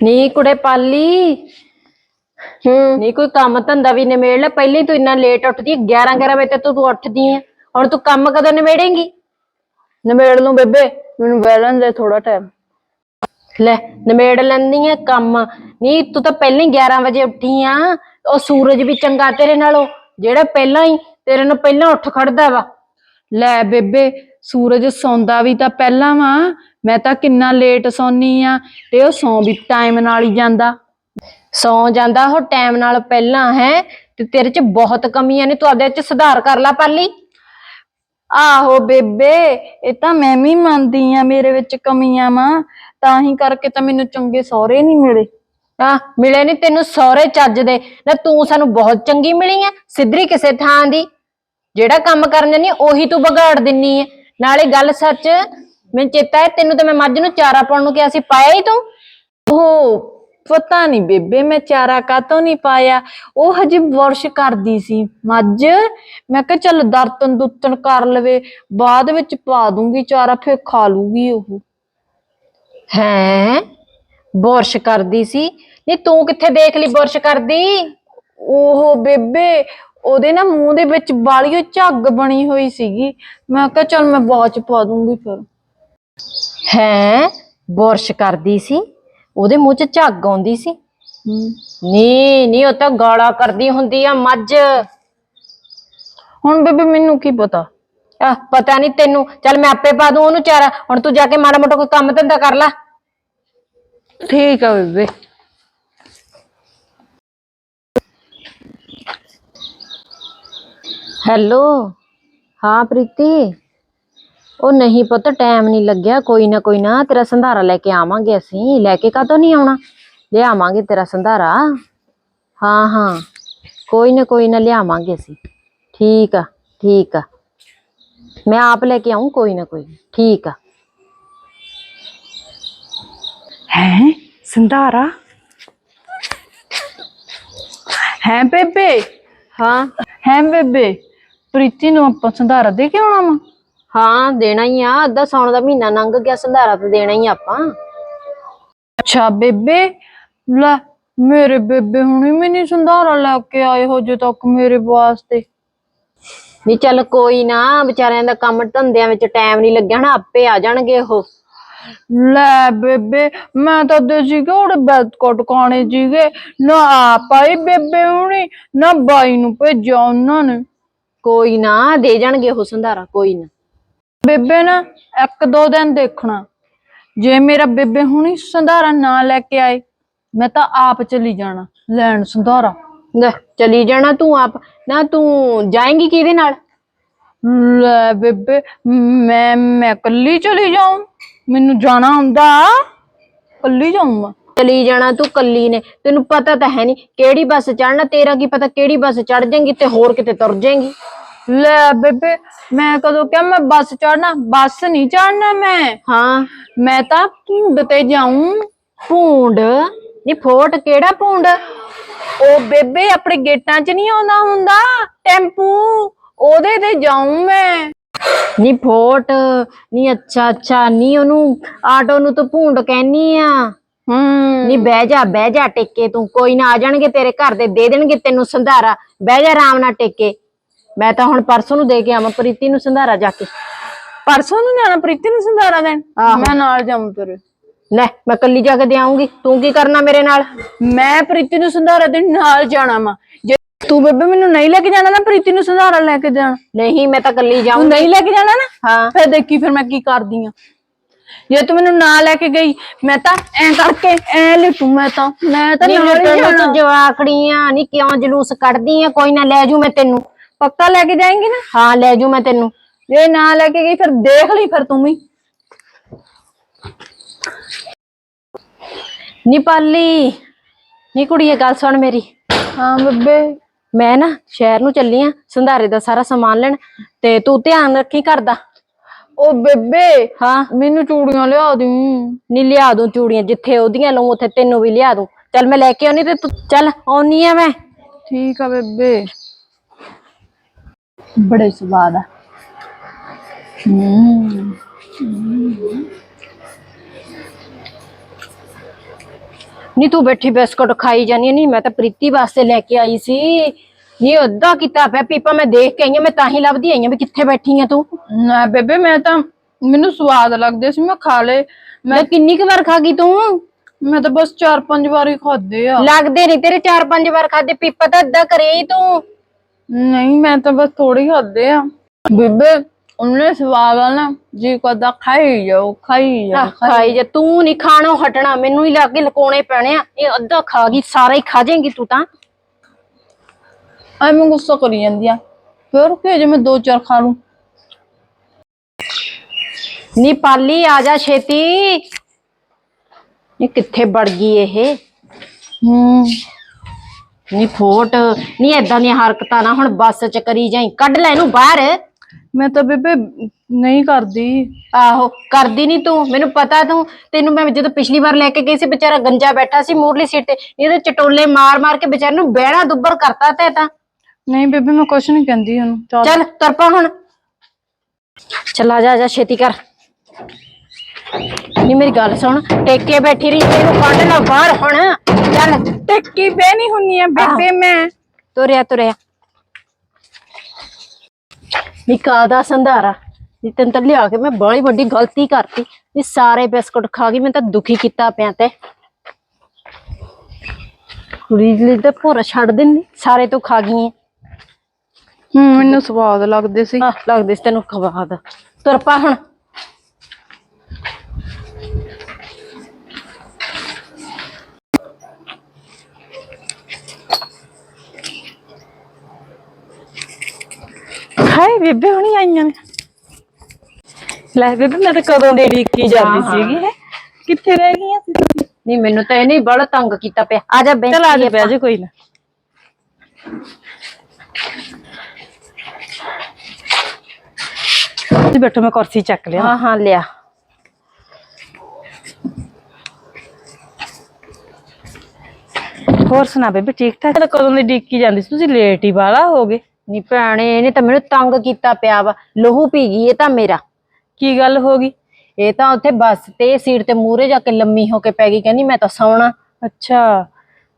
ਨੀ ਕੁੜੇ ਪਾਲੀ। ਹੂੰ। ਨੀ ਕੋਈ ਕੰਮ ਧੰਦਾ ਵੀ ਨਿਮੇੜ ਲੈ। ਪਹਿਲੇ ਤੂੰ ਇੰਨਾ ਲੇਟ ਉੱਠਦੀ ਹੈ 11 11 ਵਜੇ ਤੇ ਤੂੰ ਤੂੰ ਉੱਠਦੀ ਹੈ ਹੁਣ ਤੂੰ ਕੰਮ ਕਦੋਂ ਨਿਮੇੜੇਂਗੀ? ਨਿਬੇੜ ਲੂੰ ਬੇਬੇ ਮੈਨੂੰ ਵੈਲਨ ਦੇ ਥੋੜਾ ਟਾਈਮ ਲੈ ਨਿਮੇੜ ਲੈਂਦੀ ਹੈ ਕੰਮ। ਨਹੀਂ ਤੂੰ ਤਾਂ ਪਹਿਲਾਂ ਹੀ 11 ਵਜੇ ਉੱਠੀ ਆ। ਉਹ ਸੂਰਜ ਵੀ ਚੰਗਾ ਤੇਰੇ ਨਾਲੋਂ, ਜਿਹੜਾ ਪਹਿਲਾਂ ਹੀ ਤੇਰੇ ਨਾਲ ਪਹਿਲਾਂ ਉੱਠ ਖੜਦਾ ਵਾ। ਲੈ ਬੇਬੇ, ਸੂਰਜ ਸੌਂਦਾ ਵੀ ਤਾਂ ਪਹਿਲਾਂ ਵਾ। ਮੈਂ ਤਾਂ ਕਿੰਨਾ ਲੇਟ ਸੌਂਨੀ ਆ ਤੇ ਉਹ ਸੌਂ ਵੀ ਟਾਈਮ ਨਾਲ ਹੀ ਜਾਂਦਾ। ਸੌਂ ਜਾਂਦਾ ਉਹ ਟਾਈਮ ਨਾਲ ਪਹਿਲਾਂ ਹੈ ਤੇ ਤੇਰੇ 'ਚ ਬਹੁਤ ਕਮੀਆਂ ਨੇ, ਤੂੰ ਆਪਦੇ 'ਚ ਸੁਧਾਰ ਕਰ ਲੈ ਪਾਲੀ। ਆਹੋ ਬੇਬੇ, ਇਹ ਤਾਂ ਮੈਂ ਵੀ ਮੰਨਦੀ ਆ ਮੇਰੇ ਵਿੱਚ ਕਮੀਆਂ ਵਾ। ਤਾਂ ਹੀ ਕਰਕੇ ਤਾਂ ਮੈਨੂੰ ਚੰਗੇ ਸਹੁਰੇ ਨਹੀਂ ਮਿਲੇ। ਆ ਮਿਲੇ ਨਹੀਂ ਤੈਨੂੰ ਸਹੁਰੇ ਚੱਜ ਦੇ। ਨਾ ਤੂੰ ਸਾਨੂੰ ਬਹੁਤ ਚੰਗੀ ਮਿਲੀ ਆ ਸਿੱਧਰੀ ਕਿਸੇ ਥਾਂ ਦੀ। ਜਿਹੜਾ ਕੰਮ ਕਰਨ ਜਾਨੀ ਉਹੀ ਤੂੰ ਵਿਗਾੜ ਦਿੰਨੀ ਐ। ਨਾਲੇ ਗੱਲ ਸੱਚ ਮੈਨੂੰ ਚੇਤਾ ਹੈ ਤੈਨੂੰ ਤਾਂ ਮੈਂ ਮੱਝ ਨੂੰ ਚਾਰਾ ਪਾਉਣ ਨੂੰ ਕਿਹਾ ਸੀ ਪਾਇਆ ਹੀ ਤੂੰ? ਉਹ ਪਤਾ ਨਹੀਂ ਬੇਬੇ ਮੈਂ ਚਾਰਾ ਕਾਤੋਂ ਨਹੀਂ ਪਾਇਆ। ਉਹ ਹਜੇ ਵਰਸ਼ ਕਰਦੀ ਸੀ। ਮੱਝ ਮੈਂ ਕਿਹਾ ਚੱਲ ਦਰਤਨ ਦੁੱਤਨ ਕਰ ਲਵੇ ਬਾਅਦ ਵਿੱਚ ਪਾ ਦੂੰਗੀ ਚਾਰਾ ਫਿਰ ਖਾ ਲੂਗੀ ਉਹ। ਹੈਂ? ਬੁਰਸ਼ ਕਰਦੀ ਸੀ। ਨਹੀਂ ਤੂੰ ਕਿੱਥੇ ਦੇਖ ਲਈ ਬੁਰਸ਼ ਕਰਦੀ? ਉਹ ਬੇਬੇ ਉਹਦੇ ਨਾ ਮੂੰਹ ਦੇ ਵਿੱਚ ਬਾਲੀਓ ਝੱਗ ਬਣੀ ਹੋਈ ਸੀਗੀ। ਮੈਂ ਕਿਹਾ ਚੱਲ ਮੈਂ ਬਾਅਦ ਚ ਪਾ ਦੂੰਗੀ ਫਿਰ। ਹੈਂ? ਬੁਰਸ਼ ਕਰਦੀ ਸੀ। ਉਹਦੇ ਮੂੰਹ 'ਚ ਝੱਗ ਆਉਂਦੀ ਸੀ। ਨੀ ਨੀ ਉਹ ਤਾਂ ਗਾਲਾਂ ਕਰਦੀ ਹੁੰਦੀ ਆ ਮੱਝ। ਹੁਣ ਬੇਬੇ ਮੈਨੂੰ ਕੀ ਪਤਾ? ਆ ਪਤਾ ਨਹੀਂ ਤੈਨੂੰ। ਚੱਲ ਮੈਂ ਆਪੇ ਪਾ ਦੂੰ ਉਹਨੂੰ ਚਾਰਾ। ਹੁਣ ਤੂੰ ਜਾ ਕੇ ਮਾੜਾ ਮੋਟਾ ਕੋਈ ਕੰਮ ਧੰਦਾ ਕਰ ਲੈ। ਠੀਕ ਆ ਬੇਬੇ ਹੈਲੋ ਹਾਂ ਪ੍ਰੀਤੀ ਉਹ ਨਹੀਂ ਪੁੱਤ ਟਾਈਮ ਨਹੀਂ ਲੱਗਿਆ। ਕੋਈ ਨਾ ਕੋਈ ਨਾ, ਤੇਰਾ ਸੰਧਾਰਾ ਲੈ ਕੇ ਆਵਾਂਗੇ ਅਸੀਂ। ਲੈ ਕੇ ਕਾਹਤੋਂ ਨਹੀਂ ਆਉਣਾ? ਲਿਆਵਾਂਗੇ ਤੇਰਾ ਸੰਧਾਰਾ। ਹਾਂ ਹਾਂ। ਕੋਈ ਨਾ ਕੋਈ ਨਾ, ਲਿਆਵਾਂਗੇ ਅਸੀਂ। ਠੀਕ ਆ ਠੀਕ ਆ। ਮੈਂ ਆਪ ਲੈ ਕੇ ਆਉਂ ਕੋਈ ਨਾ, ਕੋਈ ਨੀ। ਠੀਕ ਆ। ਹੈ ਸੰਧਾਰਾ? ਹੈ ਬੇਬੇ? ਹਾਂ। ਹੈ ਬੇਬੇ ਪ੍ਰੀਤੀ ਨੂੰ ਆਪਾਂ ਸੰਧਾਰਾ ਦੇ ਕੇ ਆਉਣਾ ਵਾ? ਹਾਂ ਦੇਣਾ ਹੀ ਆ। ਅੱਧਾ ਸੌਣ ਦਾ ਮਹੀਨਾ ਲੰਘ ਗਿਆ ਸੰਧਾਰਾ ਤੇ ਦੇਣਾ ਹੀ ਆਪਾਂ। ਅੱਛਾ ਬੇਬੇ ਲੈ ਮੇਰੇ ਬੇਬੇ ਹੁਣੀ ਵੀ ਨਹੀਂ ਸੰਧਾਰਾ ਲੈ ਕੇ ਆਏ ਹੋ ਜੇ ਤੱਕ ਮੇਰੇ ਵਾਸਤੇ। ਨਹੀਂ ਚੱਲ ਕੋਈ ਨਾ ਵਿਚਾਰਿਆਂ ਦਾ ਕੰਮ ਧੰਦਿਆਂ ਵਿੱਚ ਟਾਈਮ ਨਹੀਂ ਲੱਗਿਆ ਨਾ ਆਪੇ ਆ ਜਾਣਗੇ ਉਹ। ਲੈ ਬੇਬੇ ਮੈਂ ਤਾਂ ਦੇਸੀ ਘੋੜੇ ਬਿਸਕੁਟ ਖਾਣੇ ਸੀਗੇ। ਨਾ ਆਪਾਈ ਬੇਬੇ ਹੁਣੀ ਨਾ ਬਾਈ ਨੂੰ ਭੇਜਿਆ ਉਹਨਾਂ ਨੇ। ਕੋਈ ਨਾ ਦੇ ਜਾਣਗੇ ਉਹ ਸੰਧਾਰਾ ਕੋਈ ਨਾ। ਬੇਬੇ ਨਾ ਇੱਕ ਦੋ ਦਿਨ ਦੇਖਣਾ। ਜੇ ਮੇਰਾ ਬੇਬੇ ਹੁਣੀ ਸੰਧਾਰਾ ਨਾ ਲੈ ਕੇ ਆਏ ਮੈਂ ਤਾਂ ਆਪ ਚਲੀ ਜਾਣਾ ਲੈਣ ਸੰਧਾਰਾ। ਲੈ ਚਲੀ ਜਾਣਾ ਤੂੰ ਆਪ। ਨਾ ਤੂੰ ਜਾਏਂਗੀ ਕਿਹਦੇ ਨਾਲ? ਲੈ ਬੇਬੇ ਮੈਂ ਮੈਂ ਕੱਲੀ ਚਲੀ ਜਾਉਂ ਮੈਨੂੰ ਜਾਣਾ ਹੁੰਦਾ। ਕੱਲੀ ਮੈਂ ਚਲੀ ਜਾਣਾ ਤੂੰ ਕੱਲੀ ਨੇ। ਤੈਨੂੰ ਪਤਾ ਤਾਂ ਹੈ ਨਹੀਂ ਕਿਹੜੀ ਬੱਸ ਚੜਨਾ ਤੇਰਾ ਕੀ ਪਤਾ ਕਿਹੜੀ ਬੱਸ ਚੜ ਜਾਏਂਗੀ ਤੇ ਹੋਰ ਕਿਤੇ ਤੁਰ ਜਾਏਂਗੀ। ਲੈ ਬੇਬੇ ਮੈਂ ਕਦੋਂ ਕਿਹਾ ਮੈਂ ਬੱਸ ਚੜਨਾ ਬੱਸ ਨਹੀਂ ਚੜਨਾ ਮੈਂ। ਹਾਂ। ਮੈਂ ਤਾਂ ਭੁੰਡ ਤੇ ਜਾਉਂ ਭੂੰਡ? ਨਹੀਂ ਫੋਟ ਕਿਹੜਾ ਭੂੰਡ? ਉਹ ਬੇਬੇ ਆਪਣੇ ਗੇਟਾਂ 'ਚ ਨਹੀਂ ਆਉਂਦਾ ਹੁੰਦਾ। ਟੈਂਪੂ ਉਹਦੇ ਤੇ ਜਾਉਂ ਮੈਂ। ਨੀ ਫੋਟ ਨੀ ਅੱਛਾ ਅੱਛਾ ਨੀ ਉਹਨੂੰ ਆਟੋ ਨੂੰ ਤੂੰ ਭੂੰਡ ਕਹਿਨੀ ਆ। ਹੂੰ। ਨੀ ਬਹਿ ਜਾ ਬਹਿ ਜਾ ਟਿੱਕੇ ਤੂੰ ਕੋਈ ਨਾ ਆ ਜਾਣਗੇ ਤੇਰੇ ਘਰ ਦੇ ਦੇ ਦੇਣਗੇ ਤੈਨੂੰ ਸੰਧਾਰਾ। ਬਹਿ ਜਾ ਆਰਾਮ ਨਾਲ ਟਿੱਕੇ। ਮੈਂ ਤਾਂ ਹੁਣ ਪਰਸੋਂ ਨੂੰ ਦੇ ਕੇ ਆਵਾਂ ਪ੍ਰੀਤੀ ਨੂੰ ਸੰਧਾਰਾ ਜਾ ਕੇ। ਪਰਸੋਂ ਨੂੰ ਜਾਣਾ ਪ੍ਰੀਤੀ ਨੂੰ ਸੰਧਾਰਾ ਦੇਣ। ਮੈਂ ਨਾਲ ਜਾਉਂ ਤੇਰੇ। ਲੈ ਮੈਂ ਕੱਲੀ ਜਾ ਕੇ ਦੇ ਆਉਂਗੀ ਤੂੰ ਕੀ ਕਰਨਾ ਮੇਰੇ ਨਾਲ? ਮੈਂ ਪ੍ਰੀਤੀ ਨੂੰ ਸੰਧਾਰਾ ਦੇਣ ਨਾਲ ਜਾਣਾ ਜੇ ਤੂੰ ਬੇਬੇ ਮੈਨੂੰ ਨਹੀਂ ਲੈ ਕੇ ਜਾਣਾ ਨਾ ਪ੍ਰੀਤੀ ਨੂੰ ਸੰਧਾਰਾ ਲੈ ਕੇ ਜਾਣਾ। ਨਹੀਂ ਮੈਂ ਤਾਂ ਕੱਲੀ ਤੂੰ ਜਾਊਂਗੀ ਨਹੀਂ ਲੈ ਕੇ ਜਾਣਾ ਨਾ? ਹਾਂ। ਫਿਰ ਦੇਖੀ ਫਿਰ ਮੈਂ ਕੀ ਕਰਦੀ ਆ। ਜੇ ਤੂੰ ਮੈਨੂੰ ਨਾ ਲੈ ਕੇ ਗਈ ਮੈਂ ਤਾਂ ਐ ਕਰਕੇ ਐ ਲਿਟੂ ਮੈਂ ਤਾਂ ਮੈਂ ਤਾਂ ਨੀ ਨਾਲ ਹੀ ਜਾਣਾ। ਤੂੰ ਜਵਾਕੜੀ ਆ ਨੀ ਕਿਉਂ ਜਲੂਸ ਕੱਢਦੀ ਆ? ਕੋਈ ਨਾ ਲੈ ਜੂ ਮੈਂ ਤੈਨੂੰ। ਪੱਕਾ ਲੈ ਕੇ ਜਾਏਂਗੀ ਨਾ? ਹਾਂ ਲੈ ਜੂ ਮੈਂ ਤੈਨੂੰ। ਜੇ ਨਾ ਲੈ ਕੇ ਗਈ ਫਿਰ ਦੇਖ ਲਈ ਫਿਰ ਤੂੰ ਵੀ। ਨੀ ਪਾਲੀ ਨੀ ਕੁੜੀਏ ਗੱਲ ਸੁਣ ਮੇਰੀ। ਹਾਂ ਬੱਬੇ। ਮੈਂ ਨਾ ਸ਼ਹਿਰ ਨੂੰ ਚੱਲੀ ਆ ਸੰਧਾਰੇ ਦਾ ਸਾਰਾ ਸਮਾਨ ਲੈਣ ਤੇ ਤੂੰ ਧਿਆਨ ਰੱਖੀ ਕਰਦਾ ਉਹ ਬੇਬੇ ਹਾਂ। ਮੈਨੂੰ ਚੂੜੀਆਂ ਲਿਆ ਦੀ। ਨੀ ਲਿਆ ਦੂੰ ਚੂੜੀਆਂ ਜਿੱਥੇ ਉਹਦੀਆਂ ਲਊ ਉੱਥੇ ਤੈਨੂੰ ਵੀ ਲਿਆ ਦੂੰ। ਚੱਲ ਮੈਂ ਲੈ ਕੇ ਆਉਣੀ ਤੇ ਤੂੰ ਚੱਲ ਆਉਣੀ ਆ ਮੈਂ। ਠੀਕ ਆ ਬੇਬੇ। ਬੜੇ ਸਵਾਦ ਆ। ਹੂੰ। ਨਹੀਂ ਤੂੰ ਬੈਠੀ ਬਿਸਕੁਟ ਖਾਈ ਜਾਨੀ ਨਹੀਂ ਮੈਂ ਤਾਂ ਪ੍ਰੀਤੀ ਵਾਸਤੇ ਲੈ ਕੇ ਆਈ ਸੀ। ਨਹੀਂ ਅੱਧਾ ਕੀਤਾ ਪਿਆ ਪੀਪਾ ਮੈਂ ਦੇਖ ਕੇ ਆਈ ਆਂ ਮੈਂ ਤਾਂ ਹੀ ਲੱਭਦੀ ਆਈ ਆਂ ਵੀ ਕਿੱਥੇ ਬੈਠੀ ਆ ਤੂੰ। ਨਾ ਬੇਬੇ ਮੈਂ ਤਾਂ ਮੈਨੂੰ ਸਵਾਦ ਲੱਗਦੇ ਸੀ ਮੈਂ ਖਾ ਲਏ। ਮੈਂ ਕਿੰਨੀ ਕੁ ਵਾਰ ਖਾ ਗਈ ਤੂੰ? ਮੈਂ ਤਾਂ ਬਸ 4-5 ਵਾਰ ਹੀ ਖਾਦੇ ਆ। ਲੱਗਦੇ ਨਹੀਂ ਤੇਰੇ ਚਾਰ ਪੰਜ ਵਾਰ ਖਾਦੇ ਪੀਪਾ ਤਾਂ ਅੱਧਾ ਕਰੇ ਹੀ ਤੂੰ। ਨਹੀਂ ਮੈਂ ਤਾਂ ਬਸ ਥੋੜੀ ਖਾਦੇ ਆ। ਬੇਬੇ ਉਹਨੇ ਸਵਾਦ ਆ ਨਾ ਜੀ ਕਦਾ ਖਾਈ ਜਾਓ ਖਾਈ ਜਾਓ ਖਾਈ ਜੇ ਤੂੰ ਨਹੀਂ ਖਾਣੋਂ ਹਟਣਾ ਮੈਨੂੰ ਹੀ ਲੱਗੇ ਲਕੋਣੇ ਪੈਣੇ ਆ ਇਹ ਅੱਧਾ ਖਾ ਗਈ ਸਾਰਾ ਹੀ ਖਾ ਜਾਏਂਗੀ ਤੂੰ ਤਾਂ। ਐ ਮੈਂ ਗੁੱਸਾ ਕਰੀ ਜਾਂਦੀ ਆ। ਫਿਰ ਕਿ ਜੇ ਮੈਂ ਦੋ ਚਾਰ ਖਾ ਲੂੰ? ਨੀ ਪਾਲੀ ਆ ਜਾ ਛੇਤੀ। ਨੀ ਕਿੱਥੇ ਵੜ ਗਈ ਇਹ? ਹੂੰ। ਨੀ ਫੋਟ ਨੀ ਏਦਾਂ ਦੀਆਂ ਹਰਕਤਾਂ ਨਾ ਹੁਣ ਬੱਸ ਚ ਕਰੀ ਜਾਈ ਕੱਢ ਲੈ ਇਹਨੂੰ ਬਾਹਰ। ਮੈਂ ਤਾਂ ਬੇਬੇ ਨਹੀਂ ਕਰਦੀ। ਆਹੋ ਕਰਦੀ ਨਹੀਂ ਤੂੰ। ਮੈਨੂੰ ਪਤਾ ਤੂੰ। ਤੈਨੂੰ ਮੈਂ ਜਦੋਂ ਪਿਛਲੀ ਵਾਰ ਲੈ ਕੇ ਗਈ ਸੀ ਵਿਚਾਰਾ ਗੰਜਾ ਬੈਠਾ ਸੀ ਮੂਰਲੀ ਸੀਟ ਤੇ। ਇਹਦੇ ਚਟੋਲੇ ਮਾਰ ਮਾਰ ਕੇ ਵਿਚਾਰੇ ਨੂੰ ਬਹਿਣਾ ਦੁੱਬਰ ਕਰਤਾ ਤੇ ਤਾਂ। ਨਹੀਂ ਬੇਬੇ ਮੈਂ ਕੁਛ ਨਹੀਂ ਕਹਿੰਦੀ ਉਹਨੂੰ। ਚੱਲ। ਚੱਲ ਤਰਪਾ ਹੁਣ। ਚੱਲ ਆ ਜਾ ਆ ਜਾ ਛੇਤੀ ਕਰ। ਨੀ ਮੇਰੀ ਗੱਲ ਸੁਣ। ਟੇਕੇ ਬੈਠੀ ਰਹੀ ਤੈਨੂੰ ਕੱਢ ਲੈ ਬਾਹਰ ਹੁਣ। ਚੱਲ। ਟੱਕੀ ਬਹਿਣੀ ਹੁੰਨੀ ਆ ਬੇਬੇ ਮੈਂ। ਤੁਰਿਆ ਤੁਰਿਆ। ਨਿਕਾ ਦਾ ਸੰਧਾਰਾ? ਨੀ ਤੈਨੂੰ ਤਾਂ ਲਿਆ ਕੇ ਮੈਂ ਬੜੀ ਵੱਡੀ ਗਲਤੀ ਕਰਤੀ। ਨੀ ਸਾਰੇ ਬਿਸਕੁਟ ਖਾ ਗਈ ਮੈਂ ਤਾਂ ਦੁਖੀ ਕੀਤਾ ਪਿਆ ਤੇ। ਕੁੜੀ ਲਈ ਤਾਂ ਭੋਰਾ ਛੱਡ ਦਿੰਨੀ ਸਾਰੇ ਤੂੰ ਖਾ ਗਈ ਹੂੰ ਮੈਨੂੰ ਸਵਾਦ ਲੱਗਦੇ ਸੀ। ਲੱਗਦੇ ਸੀ ਤੈਨੂੰ ਖਵਾ ਦਾ ਤੁਰ ਪਾ ਹੁਣ। ਹਾਏ ਬੇਬੇ ਹੁਣੀ ਆਈਆਂ ਨੇ। ਲੈ ਬੇਬੇ ਮੈਂ ਤਾਂ ਕਦੋਂ ਦੇ ਢੀਕੀ ਜਾਂਦੀ ਸੀਗੀ ਹੈ? ਕਿੱਥੇ ਰਹਿ ਗਈਆਂ ਸੀ ਤੁਸੀਂ? ਨਹੀਂ ਮੈਨੂੰ ਤਾਂ ਇਹਨੇ ਬੜਾ ਤੰਗ ਕੀਤਾ ਪਿਆ। ਆ ਜਾ ਬੈਂਚ ਚਲ ਆ ਜਾ ਤੇ ਬਹਿ ਜਾ ਕੋਈ ਨਾ। ਤੁਸੀਂ ਬੈਠੋ ਮੈਂ ਕੁਰਸੀ ਚੱਕ ਲਿਆ। ਹਾਂ ਹਾਂ ਲਿਆ। ਹੋਰ ਸੁਣਾ ਬੇਬੇ ਠੀਕ ਠਾਕ ਤਾਂ ਕਦੋਂ ਦੀ ਢੀਕੀ ਜਾਂਦੀ ਸੀ। ਤੁਸੀਂ ਲੇਟ ਹੀ ਵਾਲਾ ਹੋ ਗਏ। ਨੀ ਭੈਣੇ ਇਹਨੇ ਤਾਂ ਮੈਨੂੰ ਤੰਗ ਕੀਤਾ ਪਿਆ ਵਾ। ਲਹੂ ਪੀ ਗਈ ਇਹ ਤਾਂ ਮੇਰਾ। ਕੀ ਗੱਲ ਹੋ ਗਈ? ਇਹ ਤਾਂ ਉੱਥੇ ਬੱਸ ਤੇ ਸੀਟ ਤੇ ਮੂਰੇ ਜਾ ਕੇ ਲੰਮੀ ਹੋ ਕੇ ਪੈ ਗਈ। ਕਹਿੰਦੀ ਮੈਂ ਤਾਂ ਸੌਣਾ। ਅੱਛਾ।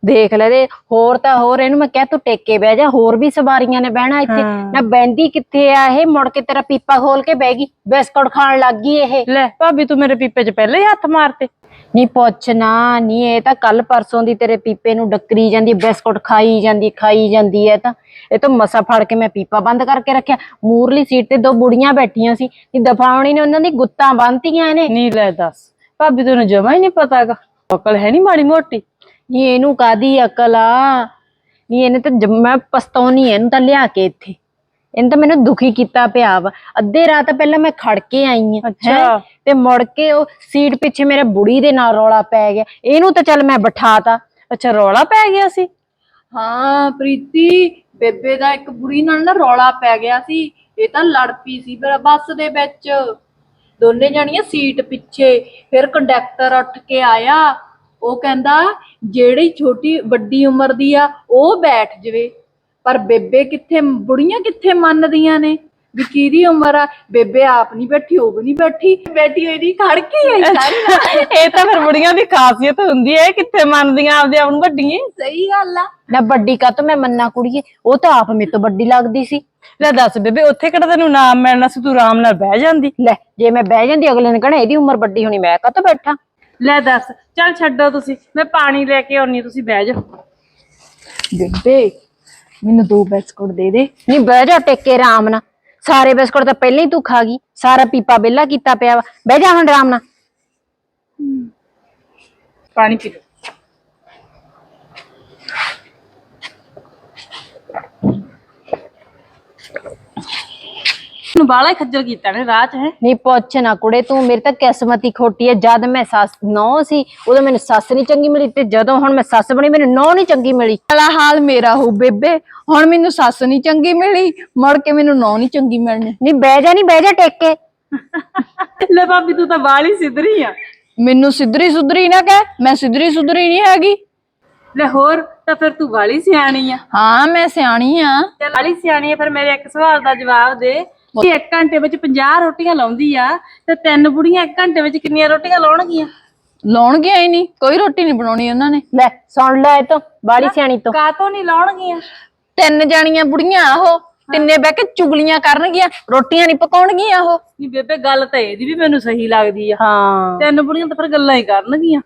ਦੇਖ ਲੈ ਦੇ ਹੋਰ ਤਾਂ ਹੋਰ ਇਹਨੂੰ ਮੈਂ ਕਿਹਾ ਤੂੰ ਟੇਕੇ ਬਹਿ ਜਾ ਹੋਰ ਵੀ ਸਵਾਰੀਆਂ ਨੇ ਬਹਿਣਾ ਇੱਥੇ। ਨਾ ਬੈੰਦੀ ਕਿੱਥੇ ਆ ਇਹ? ਮੁੜ ਕੇ ਤੇਰਾ ਪੀਪਾ ਖੋਲ ਕੇ ਬਹਿ ਗਈ ਬਿਸਕੁਟ ਖਾਣ ਲੱਗ ਗਈ ਇਹ। ਲੈ ਭਾਬੀ ਤੂੰ ਮੇਰੇ ਪੀਪੇ 'ਚ ਪਹਿਲੇ ਹੀ ਹੱਥ ਮਾਰਤੇ। ਨੀ ਪੁੱਛ ਨਾ ਨੀ ਇਹ ਤਾਂ ਕੱਲ ਪਰਸੋਂ ਦੀ ਤੇਰੇ ਪੀਪੇ ਨੂੰ ਡੱਕਰੀ ਜਾਂਦੀ ਬਿਸਕੁਟ ਖਾਈ ਜਾਂਦੀ ਖਾਈ ਜਾਂਦੀ ਹੈ ਤਾਂ। ਇਹ ਤਾਂ ਮਸਾ ਫੜ ਕੇ ਮੈਂ ਪੀਪਾ ਬੰਦ ਕਰਕੇ ਰੱਖਿਆ। ਮੂਰਲੀ ਸੀਟ ਤੇ ਦੋ ਬੁੜੀਆਂ ਬੈਠੀਆਂ ਸੀ। ਨੀ ਦਫਾਉਣੀ ਨੇ ਉਹਨਾਂ ਦੀ ਗੁੱਤਾਂ ਬੰਨਤੀਆਂ ਨੇ ਨਹੀਂ ਲੈ ਦੱਸ। ਭਾਬੀ ਤੈਨੂੰ ਜਮਾ ਹੀ ਨਹੀਂ ਪਤਾਗਾ। ਅਕਲ ਹੈ ਨਹੀਂ ਮਾੜੀ ਮੋਟੀ। ਨੀ ਇਹਨੂੰ ਕਾਦੀ ਅਕਲ ਆ? ਨੀ ਇਹਨੇ ਤਾਂ ਜਮ- ਐ ਇਹਨੂੰ ਤਾਂ ਲਿਆ ਕੇ ਇੱਥੇ। ਇਹਨੇ ਤਾਂ ਮੈਨੂੰ ਦੁਖੀ ਕੀਤਾ ਪਿਆ ਵਾ। ਅੱਧੇ ਰਾਤ ਪਹਿਲਾਂ ਮੈਂ ਖੜ ਕੇ ਆਈ ਆ ਅੱਛਾ। ਤੇ ਮੁੜ ਕੇ ਉਹ ਸੀਟ ਪਿੱਛੇ ਮੇਰੇ ਬੁੜੀ ਦੇ ਨਾਲ ਰੌਲਾ ਪੈ ਗਿਆ। ਇਹਨੂੰ ਤਾਂ ਚੱਲ ਮੈਂ ਬਿਠਾਤਾ। ਅੱਛਾ ਰੌਲਾ ਪੈ ਗਿਆ ਸੀ? ਹਾਂ ਪ੍ਰੀਤੀ ਬੇਬੇ ਦਾ ਇੱਕ ਬੁੜੀ ਨਾਲ ਨਾ ਰੌਲਾ ਪੈ ਗਿਆ ਸੀ। ਇਹ ਤਾਂ ਲੜ ਪਈ ਸੀ ਫਿਰ ਬੱਸ ਦੇ ਵਿੱਚ। ਦੋਨੇ ਜਣੀਆਂ ਸੀਟ ਪਿੱਛੇ ਫਿਰ ਕੰਡਕਟਰ ਉੱਠ ਕੇ ਆਇਆ। ਉਹ ਕਹਿੰਦਾ ਜਿਹੜੀ ਛੋਟੀ ਵੱਡੀ ਉਮਰ ਦੀ ਆ ਉਹ ਬੈਠ ਜਵੇ। ਪਰ ਬੇਬੇ ਕਿੱਥੇ ਬੁੜੀਆਂ ਕਿੱਥੇ ਮੰਨਦੀਆਂ ਨੇ? ਵੀ ਕਿਹਦੀ ਉਮਰ ਆ? ਬੇਬੇ ਆਪ ਨਹੀਂ ਬੈਠੀ ਉਹ ਵੀ ਨਹੀਂ ਬੈਠੀ। ਬੈਠੀ ਹੋਈ ਨਹੀਂ ਖੜ ਕੇ ਆਈ ਸਾਰੀ ਰਾਤ। ਇਹ ਤਾਂ ਫਿਰ ਬੁੜੀਆਂ ਦੀ ਖਾਸੀਅਤ ਹੁੰਦੀ ਹੈ ਕਿੱਥੇ ਮੰਨਦੀਆਂ ਆਪਦੇ ਆਪ ਨੂੰ ਵੱਡੀਆਂ? ਸਹੀ ਗੱਲ ਆ। ਨਾ ਵੱਡੀ ਕਾ ਮੈਂ ਮੰਨਾ ਕੁੜੀਏ। ਉਹ ਤਾਂ ਆਪ ਮੇਰੇ ਤੋਂ ਵੱਡੀ ਲੱਗਦੀ ਸੀ। ਲੈ ਦੱਸ ਬੇਬੇ ਉੱਥੇ ਕਿਹੜਾ ਤੈਨੂੰ ਨਾਮ ਮਿਲਣਾ ਸੀ? ਤੂੰ ਆਰਾਮ ਨਾਲ ਬਹਿ ਜਾਂਦੀ। ਲੈ ਜੇ ਮੈਂ ਬਹਿ ਜਾਂਦੀ ਅਗਲੇ ਨੇ ਕਹਣਾ ਇਹਦੀ ਉਮਰ ਵੱਡੀ ਹੋਣੀ ਮੈਂ ਕਾਹਤੋਂ ਬੈਠਾ? ਲੈ ਦੱਸ ਚੱਲ ਛੱਡੋ ਤੁਸੀਂ ਮੈਂ ਪਾਣੀ ਲੈ ਕੇ ਆਉਣੀ ਤੁਸੀਂ ਬਹਿ ਜਾਓ। ਬੇਬੇ ਮੈਨੂੰ ਦੋ ਬਿਸਕੁਟ ਦੇ ਦੇ। ਨਹੀਂ ਬਹਿ ਜਾ ਟੇਕੇ ਆਰਾਮ ਨਾਲ। ਸਾਰੇ ਬਿਸਕੁਟ ਤਾਂ ਪਹਿਲਾਂ ਹੀ ਤੂੰ ਖਾ ਗਈ ਸਾਰਾ ਪੀਪਾ ਬੇਲਾ ਕੀਤਾ ਪਿਆ ਵਾ। ਬਹਿ ਜਾ ਹੁਣ ਆਰਾਮ ਨਾਲ। ਪਾਣੀ ਪੀ ਲਓ। ਨੂੰ ਬਾਲਾ ਹੀ ਖੱਜਲ ਕੀਤਾ ਨੇ ਰਾਹ ਚ ਹੈ। ਨਹੀਂ ਪੁੱਛ ਨਾ ਕੁੜੇ ਤੂੰ ਮੇਰੇ ਤਾਂ ਕਿਸਮਤ ਹੀ ਖੋਟੀ ਹੈ। ਜਦ ਮੈਂ ਸੱਸ ਨੌ ਸੀ ਉਦੋਂ ਮੈਨੂੰ ਸੱਸ ਨਹੀਂ ਚੰਗੀ ਮਿਲੀ ਤੇ ਜਦੋਂ ਹੁਣ ਮੈਂ ਸੱਸ ਬਣੀ ਮੈਨੂੰ ਨੌ ਨਹੀਂ ਚੰਗੀ ਮਿਲੀ। ਵਾਲਾ ਹਾਲ ਮੇਰਾ ਹੋ ਬੇਬੇ ਹੁਣ ਮੈਨੂੰ ਸੱਸ ਨਹੀਂ ਚੰਗੀ ਮਿਲੀ ਮੁੜ ਕੇ ਮੈਨੂੰ ਨੌ ਨਹੀਂ ਚੰਗੀ ਮਿਲਣੀ। ਨਹੀਂ ਬਹਿ ਜਾ ਨਹੀਂ ਬਹਿ ਜਾ ਟੇਕੇ। ਲੈ ਭਾਬੀ ਤੂੰ ਤਾਂ ਬਾਲੀ ਸਿੱਧਰੀ ਆ। ਮੈਨੂੰ ਸਿੱਧਰੀ ਸੁਧਰੀ ਨਾ ਕਹਿ ਮੈਂ ਸਿੱਧਰੀ ਸੁਧਰੀ ਨਹੀਂ ਹੈਗੀ। ਲੈ ਹੋਰ ਤਾਂ ਫਿਰ ਤੂੰ ਵਾਲੀ ਸਿਆਣੀ ਆ। ਹਾਂ ਮੈਂ ਸਿਆਣੀ ਆ। ਚੱਲ ਵਾਲੀ ਸਿਆਣੀ ਆ ਫਿਰ ਮੇਰੇ ਇੱਕ ਸਵਾਲ ਦਾ ਜਵਾਬ ਦੇ। ਕਿ 1 ਘੰਟੇ ਵਿੱਚ 50 ਰੋਟੀਆਂ ਲਾਉਂਦੀ ਆ ਤੇ ਤਿੰਨ ਬੁੜੀਆਂ 1 ਘੰਟੇ ਵਿੱਚ ਕਿੰਨੀਆਂ ਰੋਟੀਆਂ ਲਾਉਣਗੀਆਂ? ਲਾਉਣਗੇ ਹੀ ਨਹੀਂ ਕੋਈ ਰੋਟੀ ਨਹੀਂ ਬਣਾਉਣੀ ਉਹਨਾਂ ਨੇ। ਲੈ ਸੁਣ ਲੈ ਇਹ ਤੋਂ ਬਾੜੀ ਸਿਆਣੀ ਤੋਂ। ਕਾਤੋਂ ਨਹੀਂ ਲਾਉਣਗੀਆਂ? ਤਿੰਨ ਜਾਣੀਆਂ ਬੁੜੀਆਂ ਉਹ ਤਿੰਨੇ ਬਹਿ ਕੇ ਚੁਗਲੀਆਂ ਕਰਨਗੀਆਂ ਰੋਟੀਆਂ ਨਹੀਂ ਪਕਾਉਣਗੀਆਂ ਉਹ। ਨਹੀਂ ਬੇਬੇ ਗੱਲ ਤਾਂ ਇਹਦੀ ਵੀ ਮੈਨੂੰ ਸਹੀ ਲੱਗਦੀ ਆ। ਹਾਂ। ਤਿੰਨ ਬੁੜੀਆਂ ਤਾਂ ਫਿਰ ਗੱਲਾਂ ਹੀ ਕਰਨਗੀਆਂ।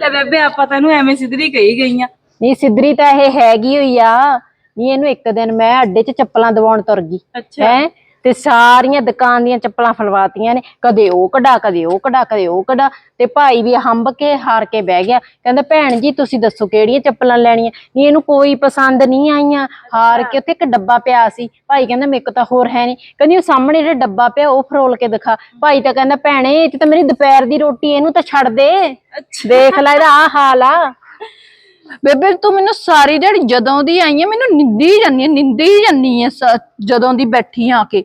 ਲੈ ਬੇਬੇ ਆਪਾਂ ਤੈਨੂੰ ਐਵੇਂ ਸਿੱਧਰੀ ਕਹੀ ਗਈਆਂ। ਨਹੀਂ ਸਿੱਧਰੀ ਤਾਂ ਇਹ ਹੈਗੀ ਹੋਈ ਆ ਨਹੀਂ ਇਹਨੂੰ ਇੱਕ ਦਿਨ ਮੈਂ ਅੱਡੇ 'ਚ ਚੱਪਲਾਂ ਦਵਾਉਣ ਤੁਰ ਗਈ। ਹੈ? ਤੇ ਸਾਰੀਆਂ ਦੁਕਾਨ ਦੀਆਂ ਚੱਪਲਾਂ ਫਲਵਾਤੀਆਂ ਨੇ। ਕਦੇ ਉਹ ਕਢਾ ਕਦੇ ਉਹ ਕਢਾ ਕਦੇ ਉਹ ਕਢਾ। ਤੇ ਭਾਈ ਵੀ ਹੰਬ ਕੇ ਹਾਰ ਕੇ ਬਹਿ ਗਿਆ। ਕਹਿੰਦਾ ਭੈਣ ਜੀ ਤੁਸੀਂ ਦੱਸੋ ਕਿਹੜੀਆਂ ਚੱਪਲਾਂ ਲੈਣੀਆਂ? ਨਹੀਂ ਇਹਨੂੰ ਕੋਈ ਪਸੰਦ ਨਹੀਂ ਆਈਆਂ। ਹਾਰ ਕੇ ਉੱਥੇ ਇੱਕ ਡੱਬਾ ਪਿਆ ਸੀ। ਭਾਈ ਕਹਿੰਦਾ ਮੇਰੇ ਕੋਲ ਤਾਂ ਹੋਰ ਹੈ ਨਹੀਂ। ਕਹਿੰਦੀ ਉਹ ਸਾਹਮਣੇ ਜਿਹੜਾ ਡੱਬਾ ਪਿਆ ਉਹ ਫਰੋਲ ਕੇ ਦਿਖਾ। ਭਾਈ ਤਾਂ ਕਹਿੰਦਾ ਭੈਣੇ ਇਹ 'ਚ ਤਾਂ ਮੇਰੀ ਦੁਪਹਿਰ ਦੀ ਰੋਟੀ ਇਹਨੂੰ ਤਾਂ ਛੱਡ ਦੇ। ਦੇਖ ਲੈ ਇਹਦਾ ਆ ਹਾਲ ਆ। ਬੇਬੇ ਤੂੰ ਮੈਨੂੰ ਸਾਰੀ ਦਿਹਾੜੀ ਜਦੋਂ ਦੀ ਆਈ ਆ ਮੈਨੂੰ ਨਿੰਦੀ ਜਾਂਦੀ ਆ ਨਿੰਦੀ ਜਾਂਦੀ ਸ- ਜਦੋਂ ਦੀ ਬੈਠੀ ਆ ਕੇ।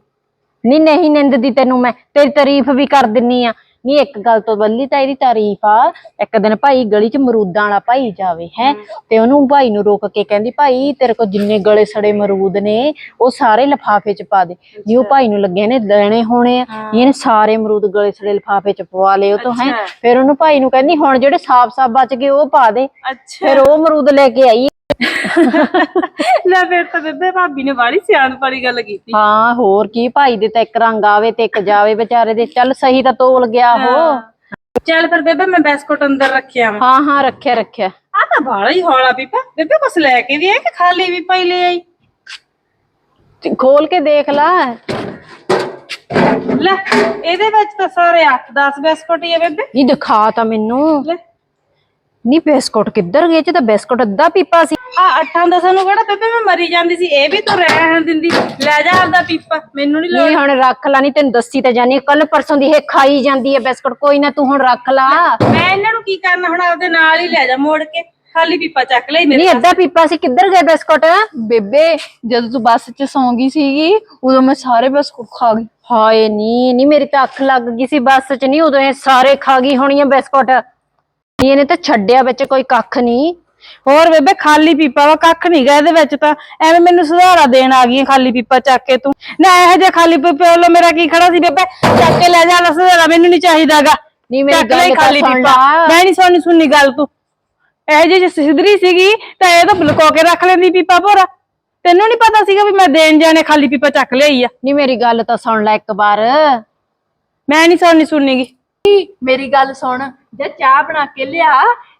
ਨਹੀਂ ਨਹੀਂ ਨਿੰਦਦੀ ਤੈਨੂੰ ਮੈਂ ਤੇਰੀ ਤਾਰੀਫ ਵੀ ਕਰ ਦਿੰਨੀ ਆ। ਨਹੀਂ ਇੱਕ ਗੱਲ ਤੋਂ ਬੱਲੀ ਤਾਂ ਇਹਦੀ ਤਾਰੀਫ ਆ ਇੱਕ ਦਿਨ ਭਾਈ ਗਲੀ 'ਚ ਮਰੂਦਾਂ ਵਾਲਾ ਭਾਈ ਜਾਵੇ ਹੈ। ਤੇ ਉਹਨੂੰ ਭਾਈ ਨੂੰ ਰੋਕ ਕੇ ਕਹਿੰਦੀ ਭਾਈ ਤੇਰੇ ਕੋਲ ਜਿੰਨੇ ਗਲੇ ਸੜੇ ਮਰੂਦ ਨੇ ਉਹ ਸਾਰੇ ਲਿਫਾਫੇ 'ਚ ਪਾ ਦੇ। ਜੀ ਉਹ ਭਾਈ ਨੂੰ ਲੱਗੇ ਨੇ ਲੈਣੇ ਹੋਣੇ ਆ। ਇਹਨੇ ਸਾਰੇ ਮਰੂਦ ਗਲੇ ਸੜੇ ਲਿਫਾਫੇ 'ਚ ਪਵਾ ਲਏ ਉਹ ਤੋਂ ਹੈ। ਫਿਰ ਉਹਨੂੰ ਭਾਈ ਨੂੰ ਕਹਿੰਦੀ ਹੁਣ ਜਿਹੜੇ ਸਾਫ਼-ਸਾਫ਼ ਬਚ ਗਏ ਉਹ ਪਾ ਦੇ। ਫਿਰ ਉਹ ਮਰੂਦ ਲੈ ਕੇ ਆਈ ਲੈ ਫਿਰ ਤਾਂ ਬੇਬੇ ਭਾਬੀ ਨੇ ਵਾਲੀ ਸਿਆਣਪ ਵਾਲੀ ਗੱਲ ਕੀਤੀ। ਹਾਂ ਹੋਰ ਕੀ ਭਾਈ ਦੇ ਤਾਂ ਇੱਕ ਰੰਗ ਆਵੇ ਤੇ ਇੱਕ ਜਾਵੇ ਵਿਚਾਰੇ ਦੇ ਚੱਲ ਸਹੀ ਤਾਂ ਤੋਲ ਗਿਆ ਉਹ। ਚੱਲ ਫਿਰ ਬੇਬੇ ਮੈਂ ਬਿਸਕੁਟ ਅੰਦਰ ਰੱਖਿਆ ਵਾ। ਹਾਂ ਹਾਂ ਰੱਖਿਆ ਰੱਖਿਆ। ਆ ਤਾਂ ਬਾਲਾ ਹੀ ਹੌਲਾ ਪੀਪਾ ਬੇਬੇ ਕੁਛ ਲੈ ਕੇ ਵੀ ਆਏ ਕਿ ਖਾਲੀ ਵੀ ਪਈ ਲੈ ਆਈ? ਖੋਲ ਕੇ ਦੇਖ ਲੈ। ਲੈ ਇਹਦੇ ਵਿੱਚ ਤਾਂ ਸਾਰੇ 8-10 ਬਿਸਕੁਟ ਹੀ ਆ ਬੇਬੇ। ਨਹੀਂ ਦਿਖਾ ਤਾਂ ਮੈਨੂੰ। ਲੈ। ਨਹੀਂ ਬਿਸਕੁਟ ਕਿੱਧਰ ਗਏ? ਚ ਤਾਂ ਬਿਸਕੁਟ ਅੱਧਾ ਪੀਪਾ ਸੀ। ਆ ਅੱਠਾਂ ਦਸਾਂ ਨੂੰ ਕਿਹੜਾ ਬੇਬੇ ਮੈਂ ਮਰੀ ਜਾਂਦੀ ਸੀ ਇਹ ਵੀ ਤੂੰ ਰਹਿਣ ਦਿੰਦੀ। ਲੈ ਜਾ ਆਪਦਾ ਪੀਪਾ ਮੈਨੂੰ ਨਹੀਂ ਲੋੜ। ਨਹੀਂ ਹੁਣ ਰੱਖ ਲਾ ਨਹੀਂ ਤੈਨੂੰ ਦੱਸੀ ਤਾਂ ਜਾਨੀ ਕੱਲ ਪਰਸੋਂ ਦੀ ਇਹ ਖਾਈ ਜਾਂਦੀ ਹੈ ਬਿਸਕੁਟ ਕੋਈ ਨਾ ਤੂੰ ਹੁਣ ਰੱਖ ਲਾ। ਮੈਂ ਇਹਨਾਂ ਨੂੰ ਕੀ ਕਰਨਾ ਹੁਣ ਆਪਦੇ ਨਾਲ ਹੀ ਲੈ ਜਾ ਮੋੜ ਕੇ ਖਾਲੀ ਪੀਪਾ ਚੱਕ ਲਈ ਮੇਰੇ ਨਹੀਂ ਅੱਧਾ ਪੀਪਾ ਸੀ ਕਿੱਧਰ ਗਏ ਬਿਸਕੁਟ? ਬੇਬੇ ਜਦੋਂ ਤੂੰ ਬੱਸ 'ਚ ਸੌਂ ਗਈ ਸੀਗੀ ਉਦੋਂ ਮੈਂ ਸਾਰੇ ਬਿਸਕੁਟ ਖਾ ਗਈ। ਹਾਏ ਨਹੀਂ ਨਹੀਂ ਮੇਰੀ ਤਾਂ ਅੱਖ ਲੱਗ ਗਈ ਸੀ ਬੱਸ 'ਚ ਨਹੀਂ ਉਦੋਂ ਇਹ ਸਾਰੇ ਖਾ ਗਈ ਹੋਣੀਆਂ ਬਿਸਕੁਟ। ਨਹੀਂ ਇਹਨੇ ਤਾਂ ਛੱਡਿਆ ਵਿੱਚ ਕੋਈ ਕੱਖ ਨਹੀਂ ਹੋਰ ਬੇਬੇ ਖਾਲੀ ਪੀਪਾ ਵਾ ਕੱਖ ਨਹੀਂ ਗਾ ਇਹਦੇ ਵਿੱਚ ਤਾਂ। ਐਵੇਂ ਮੈਨੂੰ ਸੁਧਾਰਾ ਦੇਣ ਆ ਗਈ ਖਾਲੀ ਪੀਪਾ ਚੱਕ ਕੇ ਤੂੰ। ਨਾ ਇਹੋ ਜਿਹਾ ਖਾਲੀ ਪੀਪਾ ਵੱਲੋਂ ਮੇਰਾ ਕੀ ਖੜਾ ਸੀ ਬੇਬੇ? ਚੱਕ ਕੇ ਲੈ ਜਾ ਲੈ ਸੁਧਾਰਾ ਮੈਨੂੰ ਨਹੀਂ ਚਾਹੀਦਾਗਾ ਨਹੀਂ ਮੇਰੀ ਗੱਲ ਤਾਂ ਖਾਲੀ ਸੁਣ ਪੀਪਾ। ਲਾ। ਮੈਂ ਨਹੀਂ ਸੁਣਨੀ ਸੁਣਨੀ ਗੱਲ ਤੂੰ। ਇਹੋ ਜਿਹੀ ਜੇ ਸਿਧਰੀ ਸੀਗੀ ਤਾਂ ਇਹ ਤਾਂ ਬਲਕੋ ਕੇ ਰੱਖ ਲੈਂਦੀ ਪੀਪਾ ਭੋਰਾ। ਤੈਨੂੰ ਨਹੀਂ ਪਤਾ ਸੀਗਾ ਵੀ ਮੈਂ ਦੇਣ ਜਾਣੇ ਖਾਲੀ ਪੀਪਾ ਚੱਕ ਲਿਆਈ ਆ। ਨਹੀਂ ਮੇਰੀ ਗੱਲ ਤਾਂ ਸੁਣ ਲੈ ਇੱਕ ਵਾਰ। ਮੈਂ ਨਹੀਂ ਸੁਣਨੀ ਸੁਣਨੀਗੀ ਮੇਰੀ ਗੱਲ ਸੁਣ ਜੇ ਚਾਹ ਬਣਾ ਕੇ ਲਿਆ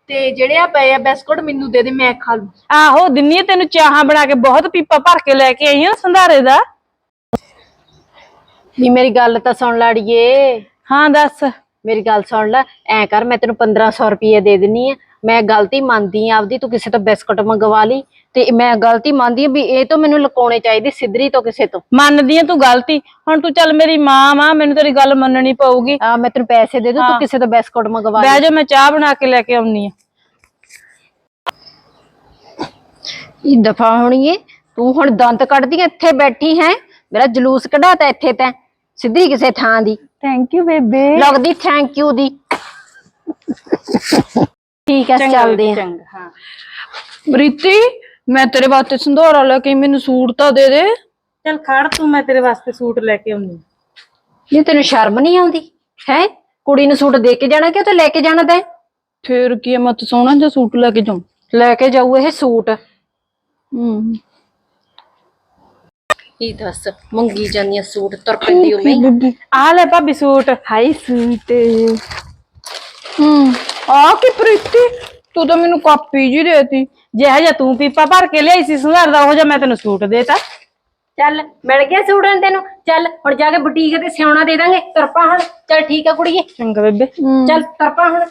ਤੇ ਜਿਹੜੇ ਆ ਪਏ ਆ ਬਿਸਕੁਟ ਮੈਨੂੰ ਦੇ ਦੇ ਮੈਂ ਖਾ ਲੂ। ਆਹੋ ਦਿੰਨੀ ਆ ਤੈਨੂੰ ਚਾਹਾਂ ਬਣਾ ਕੇ ਬਹੁਤ ਪੀਪਾ ਭਰ ਕੇ ਲੈ ਕੇ ਆਈ ਆ ਸੰਧਾਰੇ ਦਾ। ਨਹੀਂ ਮੇਰੀ ਗੱਲ ਤਾਂ ਸੁਣ ਲੜੀਏ ਹਾਂ ਦੱਸ। ਮੇਰੀ ਗੱਲ ਸੁਣ ਲੈ ਐ ਕਰ ਮੈਂ ਤੈਨੂੰ 1500 ਰੁਪਏ ਦੇ ਦਿੰਨੀ ਆ। ਮੈਂ ਗਲਤੀ ਮੰਨਦੀ ਆ ਆਪਦੀ ਤੂੰ ਕਿਸੇ ਤੋਂ ਬਿਸਕੁਟ ਮੰਗਵਾ ਲਈ ਤੇ ਮੈਂ ਗਲਤੀ ਮੰਨਦੀ ਆ ਵੀ ਇਹ ਤੋਂ ਮੈਨੂੰ ਲੁਕਾਉਣੇ ਚਾਹੀਦੇ ਸਿੱਧਰੀ ਤੋਂ ਕਿਸੇ ਤੋਂ। ਮੰਨਦੀ ਆ ਤੂੰ ਗਲਤੀ ਹੁਣ ਤੂੰ ਚੱਲ ਮੇਰੀ ਮਾਂ ਵਾ ਮੈਨੂੰ ਤੇਰੀ ਗੱਲ ਮੰਨਣੀ ਪਊਗੀ। ਆ ਮੈਂ ਤੈਨੂੰ ਪੈਸੇ ਦੇ ਦੂੰ ਤੂੰ ਕਿਸੇ ਤੋਂ ਬਿਸਕੁਟ ਮੰਗਵਾ ਬਹਿ ਜਾ ਮੈਂ ਚਾਹ ਬਣਾ ਕੇ ਲੈ ਕੇ ਆਉਣੀ ਆ। ਇਹ ਦਫਾ ਹੋਣੀ ਏ? ਤੂੰ ਹੁਣ ਦੰਦ ਕੱਢਦੀ ਆਂ, ਇੱਥੇ ਬੈਠੀ ਹੈ। ਮੇਰਾ ਜਲੂਸ ਕਢਾਤਾ ਇੱਥੇ ਤੈਂ ਸਿੱਧੀ ਕਿਸੇ ਥਾਂ ਦੀ। ਥੈਂਕ ਯੂ ਬੇਬੇ ਲੱਗਦੀ ਥੈਂਕ ਯੂ ਦੀ। ਠੀਕ ਹੈ ਚੱਲਦੇ ਆ ਚੰਗਾ ਹਾਂ। ਪ੍ਰੀਤੀ ਮੈਂ ਤੇਰੇ ਵਾਸਤੇ ਸੰਧਾਰਾ ਲੈ ਕੇ ਆਈ, ਮੈਨੂੰ ਸੂਟ ਤਾਂ ਦੇ ਦੇ। ਚੱਲ ਖੜ ਤੂੰ ਮੈਂ ਤੇਰੇ ਵਾਸਤੇ ਸੂਟ ਲੈ ਕੇ ਆਉਣੀ ਨਹੀਂ ਤੈਨੂੰ ਸ਼ਰਮ ਨਹੀਂ ਆਉਂਦੀ? ਹੈ? ਕੁੜੀ ਨੂੰ ਸੂਟ ਦੇ ਕੇ ਜਾਣਾ ਕਿ ਉਹ ਤੇ ਲੈ ਕੇ ਜਾਣਾ ਤੈਂ? ਫੇਰ ਕੀ ਆ, ਮੈਂ ਤਾਂ ਸੋਹਣਾ ਜਿਹਾ ਸੂਟ ਲੈ ਕੇ ਜਾਉਂ ਲੈ ਕੇ ਜਾਊ ਇਹ ਸੂਟ। ਹੂੰ। ਕੀ ਦੱਸ ਮੰਗੀ ਜਾਂਦੀਆਂ ਸੂਟ ਤੁਰ ਪੈਂਦੀ ਉਵੇਂ? ਆ ਲੈ ਭਾਬੀ ਸੂਟ। High suit. ਹੂੰ। ਆ ਕੀ ਪ੍ਰੀਤੀ? ਤੂੰ ਤਾਂ ਮੈਨੂੰ ਕਾਪੀ ਜੀ ਦੇਤੀ। ਜਿਹੋ ਜਿਹਾ ਤੂੰ ਪੀਪਾ ਭਰ ਕੇ ਲਿਆਈ ਸੀ ਸੰਧਾਰ ਦਾ ਉਹ ਜਿਹਾ ਮੈਂ ਤੈਨੂੰ ਸੂਟ ਦੇਤਾ। ਚੱਲ ਮਿਲ ਗਿਆ ਸੂਟ ਹੁਣ ਤੈਨੂੰ। ਚੱਲ ਹੁਣ ਜਾ ਕੇ ਬੁਟੀਕ ਤੇ ਸਿਉਣਾ ਦੇ ਦਾਂਗੇ। ਤੁਰਪਾ ਹੁਣ। ਚੱਲ ਠੀਕ ਆ ਕੁੜੀਏ। ਚੰਗਾ ਬੇਬੇ। ਚੱਲ ਤੁਰਪਾ ਹੁਣ।